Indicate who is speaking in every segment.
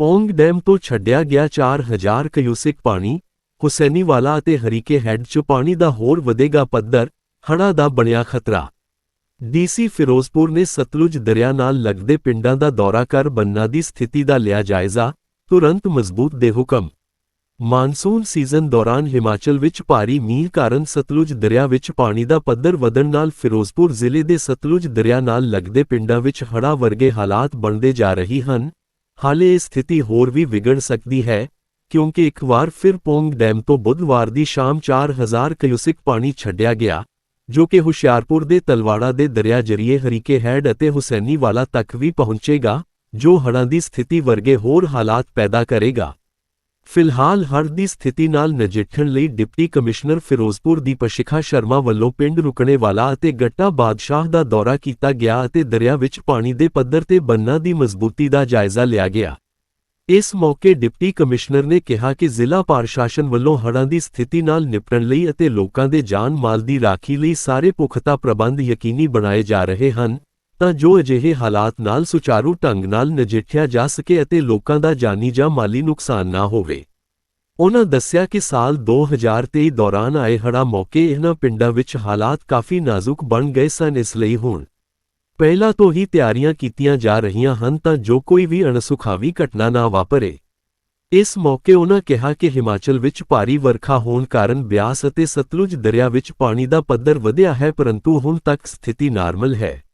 Speaker 1: Pong dam ਤੋਂ ਛੱਡਿਆ ਗਿਆ 4000 ਕਿਊਸਿਕ ਪਾਣੀ ਹੁਸੈਨੀਵਾਲਾ ਅਤੇ ਹਰੀਕੇ ਹੈੱਡ 'ਚ ਪਾਣੀ ਦਾ ਹੋਰ ਵਧੇਗਾ ਪੱਧਰ, ਹੜ੍ਹਾਂ ਦਾ ਬਣਿਆ ਖਤਰਾ। ਡੀਸੀ ਫਿਰੋਜ਼ਪੁਰ ਨੇ ਸਤਲੁਜ ਦਰਿਆ ਨਾਲ ਲੱਗਦੇ ਪਿੰਡਾਂ ਦਾ ਦੌਰਾ ਕਰ ਬੰਨਾਂ ਦੀ ਸਥਿਤੀ ਦਾ ਲਿਆ ਜਾਇਜ਼ਾ, ਤੁਰੰਤ ਮਜ਼ਬੂਤ ਦੇ ਹੁਕਮ। ਮਾਨਸੂਨ ਸੀਜ਼ਨ ਦੌਰਾਨ ਹਿਮਾਚਲ ਵਿੱਚ ਭਾਰੀ ਮੀਂਹ ਕਾਰਨ ਸਤਲੁਜ ਦਰਿਆ ਵਿੱਚ ਪਾਣੀ ਦਾ ਪੱਧਰ ਵਧਣ ਨਾਲ ਫਿਰੋਜ਼ਪੁਰ ਜ਼ਿਲ੍ਹੇ ਦੇ ਸਤਲੁਜ ਦਰਿਆ ਨਾਲ ਲੱਗਦੇ ਪਿੰਡਾਂ ਵਿੱਚ ਹੜ੍ਹਾਂ ਵਰਗੇ ਹਾਲਾਤ ਬਣਦੇ ਜਾ ਰਹੀ ਹਨ ਹਾਲੇ ਇਹ ਸਥਿਤੀ ਹੋਰ ਵੀ ਵਿਗੜ ਸਕਦੀ ਹੈ, ਕਿਉਂਕਿ ਇੱਕ ਵਾਰ ਫਿਰ ਪੌਂਗ ਡੈਮ ਤੋਂ ਬੁੱਧਵਾਰ ਦੀ ਸ਼ਾਮ 4000 ਕਿਊਸਿਕ ਪਾਣੀ ਛੱਡਿਆ ਗਿਆ, ਜੋ ਕਿ ਹੁਸ਼ਿਆਰਪੁਰ ਦੇ ਤਲਵਾੜਾ ਦੇ ਦਰਿਆ ਜਰੀਏ ਹਰੀਕੇ ਹੈਡ ਅਤੇ ਹੁਸੈਨੀਵਾਲਾ ਤੱਕ ਵੀ ਪਹੁੰਚੇਗਾ, ਜੋ ਹੜ੍ਹਾਂ ਦੀ ਸਥਿਤੀ ਵਰਗੇ ਹੋਰ ਹਾਲਾਤ ਪੈਦਾ ਕਰੇਗਾ। ਫਿਲਹਾਲ ਹੜ੍ਹ ਦੀ ਸਥਿਤੀ ਨਾਲ ਨਜਿੱਠਣ ਲਈ ਡਿਪਟੀ ਕਮਿਸ਼ਨਰ ਫਿਰੋਜ਼ਪੁਰ ਦੀ ਪਸ਼ਿਖਾ ਸ਼ਰਮਾ ਵੱਲੋਂ ਪਿੰਡ ਰੁਕਣੇਵਾਲਾ ਅਤੇ ਗੱਟਾ ਬਾਦਸ਼ਾਹ ਦਾ ਦੌਰਾ ਕੀਤਾ ਗਿਆ ਅਤੇ ਦਰਿਆ ਵਿੱਚ ਪਾਣੀ ਦੇ ਪੱਧਰ ਤੇ ਬੰਨਾਂ ਦੀ ਮਜ਼ਬੂਤੀ ਦਾ ਜਾਇਜ਼ਾ ਲਿਆ ਗਿਆ। ਇਸ ਮੌਕੇ ਡਿਪਟੀ ਕਮਿਸ਼ਨਰ ਨੇ ਕਿਹਾ ਕਿ ਜ਼ਿਲ੍ਹਾ ਪ੍ਰਸ਼ਾਸਨ ਵੱਲੋਂ ਹੜ੍ਹਾਂ ਦੀ ਸਥਿਤੀ ਨਾਲ ਨਿਪਟਣ ਲਈ ਅਤੇ ਲੋਕਾਂ ਦੇ ਜਾਨ ਮਾਲ ਦੀ ਰਾਖੀ ਲਈ ਸਾਰੇ ਪੁਖਤਾ ਪ੍ਰਬੰਧ ਯਕੀਨੀ ਬਣਾਏ ਜਾ ਰਹੇ ਹਨ। ਤਾਂ ਜੋ ਅਜਿਹੇ ਹਾਲਾਤ ਨਾਲ ਸੁਚਾਰੂ ਢੰਗ ਨਾਲ ਨਜਿੱਠਿਆ ਜਾ ਸਕੇ ਅਤੇ ਲੋਕਾਂ ਦਾ ਜਾਨੀ ਜਾਂ ਮਾਲੀ ਨੁਕਸਾਨ ਨਾ ਹੋਵੇ। ਉਹਨਾਂ ਦੱਸਿਆ ਕਿ ਸਾਲ 2023 ਦੌਰਾਨ ਆਏ ਹੜ੍ਹਾਂ ਮੌਕੇ ਇਹਨਾਂ ਪਿੰਡਾਂ ਵਿੱਚ ਹਾਲਾਤ ਕਾਫੀ ਨਾਜ਼ੁਕ ਬਣ ਗਏ ਸਨ, ਇਸ ਲਈ ਹੁਣ ਪਹਿਲਾਂ ਤੋਂ ਹੀ ਤਿਆਰੀਆਂ ਕੀਤੀਆਂ ਜਾ ਰਹੀਆਂ ਹਨ ਤਾਂ ਜੋ ਕੋਈ ਵੀ ਅਣਸੁਖਾਵੀ ਘਟਨਾ ਨਾ ਵਾਪਰੇ। ਇਸ ਮੌਕੇ ਉਹਨਾਂ ਕਿਹਾ ਕਿ ਹਿਮਾਚਲ ਵਿੱਚ ਭਾਰੀ ਵਰਖਾ ਹੋਣ ਕਾਰਨ ਬਿਆਸ ਅਤੇ ਸਤਲੁਜ ਦਰਿਆ ਵਿੱਚ ਪਾਣੀ ਦਾ ਪੱਧਰ ਵਧਿਆ ਹੈ, ਪਰੰਤੂ ਹੁਣ ਤੱਕ ਸਥਿਤੀ ਨਾਰਮਲ ਹੈ।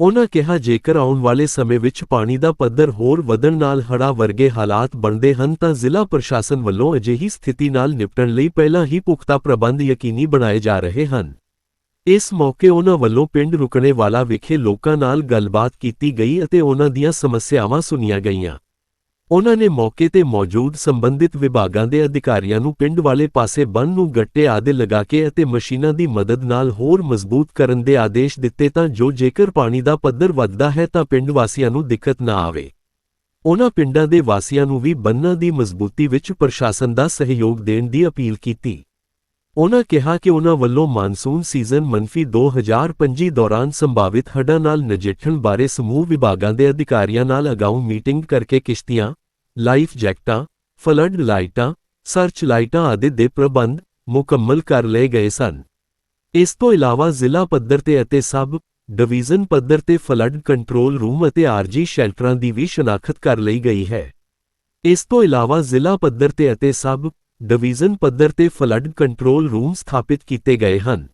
Speaker 1: ਉਨ੍ਹਾਂ ਕਿਹਾ, ਜੇਕਰ ਆਉਣ ਵਾਲੇ ਸਮੇਂ ਵਿੱਚ ਪਾਣੀ ਦਾ ਪੱਧਰ ਹੋਰ ਵਧਣ ਨਾਲ ਹੜ੍ਹਾਂ ਵਰਗੇ ਹਾਲਾਤ ਬਣਦੇ ਹਨ, ਤਾਂ ਜ਼ਿਲ੍ਹਾ ਪ੍ਰਸ਼ਾਸਨ ਵੱਲੋਂ ਅਜਿਹੀ ਸਥਿਤੀ ਨਾਲ ਨਿਪਟਣ ਲਈ ਪਹਿਲਾਂ ਹੀ ਪੁਖਤਾ ਪ੍ਰਬੰਧ ਯਕੀਨੀ ਬਣਾਏ ਜਾ ਰਹੇ ਹਨ। ਇਸ ਮੌਕੇ ਉਨ੍ਹਾਂ ਵੱਲੋਂ ਪਿੰਡ ਰੁਕਣੇ ਵਾਲਾ ਵਿਖੇ ਲੋਕਾਂ ਨਾਲ ਗੱਲਬਾਤ ਕੀਤੀ ਗਈ ਅਤੇ ਉਨ੍ਹਾਂ ਦੀਆਂ ਸਮੱਸਿਆਵਾਂ ਸੁਣੀਆਂ ਗਈਆਂ। ਉਨ੍ਹਾਂ ਨੇ ਮੌਕੇ ਤੇ ਮੌਜੂਦ ਸੰਬੰਧਿਤ ਵਿਭਾਗਾਂ ਦੇ ਅਧਿਕਾਰੀਆਂ ਨੂੰ ਪਿੰਡ ਵਾਲੇ ਪਾਸੇ ਬੰਨ ਨੂੰ ਗੱਟੇ ਆਦੇ ਲਗਾ ਕੇ ਅਤੇ ਮਸ਼ੀਨਾਂ ਦੀ ਮਦਦ ਨਾਲ ਹੋਰ ਮਜ਼ਬੂਤ ਕਰਨ ਦੇ ਆਦੇਸ਼ ਦਿੱਤੇ ਤਾਂ ਜੋ ਜੇਕਰ ਪਾਣੀ ਦਾ ਪੱਧਰ ਵੱਧਦਾ ਹੈ ਤਾਂ ਪਿੰਡ ਵਾਸੀਆਂ ਨੂੰ ਦਿੱਕਤ ਨਾ ਆਵੇ। ਉਹਨਾਂ ਪਿੰਡਾਂ ਦੇ ਵਾਸੀਆਂ ਨੂੰ ਵੀ ਬੰਨਾਂ ਦੀ ਮਜ਼ਬੂਤੀ ਵਿੱਚ ਪ੍ਰਸ਼ਾਸਨ ਦਾ ਸਹਿਯੋਗ ਦੇਣ ਦੀ ਅਪੀਲ ਕੀਤੀ। ਉਨ੍ਹਾਂ ਕਿਹਾ ਕਿ ਉਨ੍ਹਾਂ ਵੱਲੋਂ ਮਾਨਸੂਨ ਸੀਜ਼ਨ ਮੰਫੀ 2025 ਦੌਰਾਨ ਸੰਭਾਵਿਤ ਹੜ੍ਹਾਂ ਨਾਲ ਨਜਿੱਠਣ ਬਾਰੇ ਸਮੂਹ ਵਿਭਾਗਾਂ ਦੇ ਅਧਿਕਾਰੀਆਂ ਨਾਲ ਅਗਾਊਂ ਮੀਟਿੰਗ ਕਰਕੇ ਕਿਸ਼ਤੀਆਂ, ਲਾਈਫ ਜੈਕਟਾਂ, ਫਲੱਡ ਲਾਈਟਾਂ, ਸਰਚ ਲਾਈਟਾਂ ਆਦਿ ਦੇ ਪ੍ਰਬੰਧ ਮੁਕੰਮਲ ਕਰ ਲਏ ਗਏ ਸਨ। ਇਸ ਤੋਂ ਇਲਾਵਾ ਜ਼ਿਲ੍ਹਾ ਪੱਧਰ ਤੇ ਅਤੇ ਸਬ ਡਿਵੀਜ਼ਨ ਪੱਧਰ ਤੇ ਫਲੱਡ ਕੰਟਰੋਲ ਰੂਮ ਅਤੇ ਆਰਜੀ ਸ਼ੈਲਟਰਾਂ ਦੀ ਵੀ ਸ਼ਨਾਖਤ ਕਰ ਲਈ ਗਈ ਹੈ। ਇਸ ਤੋਂ ਇਲਾਵਾ ਜ਼ਿਲ੍ਹਾ ਪੱਧਰ ਤੇ ਅਤੇ ਸਬ ਡਿਵੀਜ਼ਨ ਪੱਧਰ ਤੇ ਫਲੱਡ ਕੰਟਰੋਲ ਰੂਮ ਸਥਾਪਿਤ ਕੀਤੇ ਗਏ ਹਨ।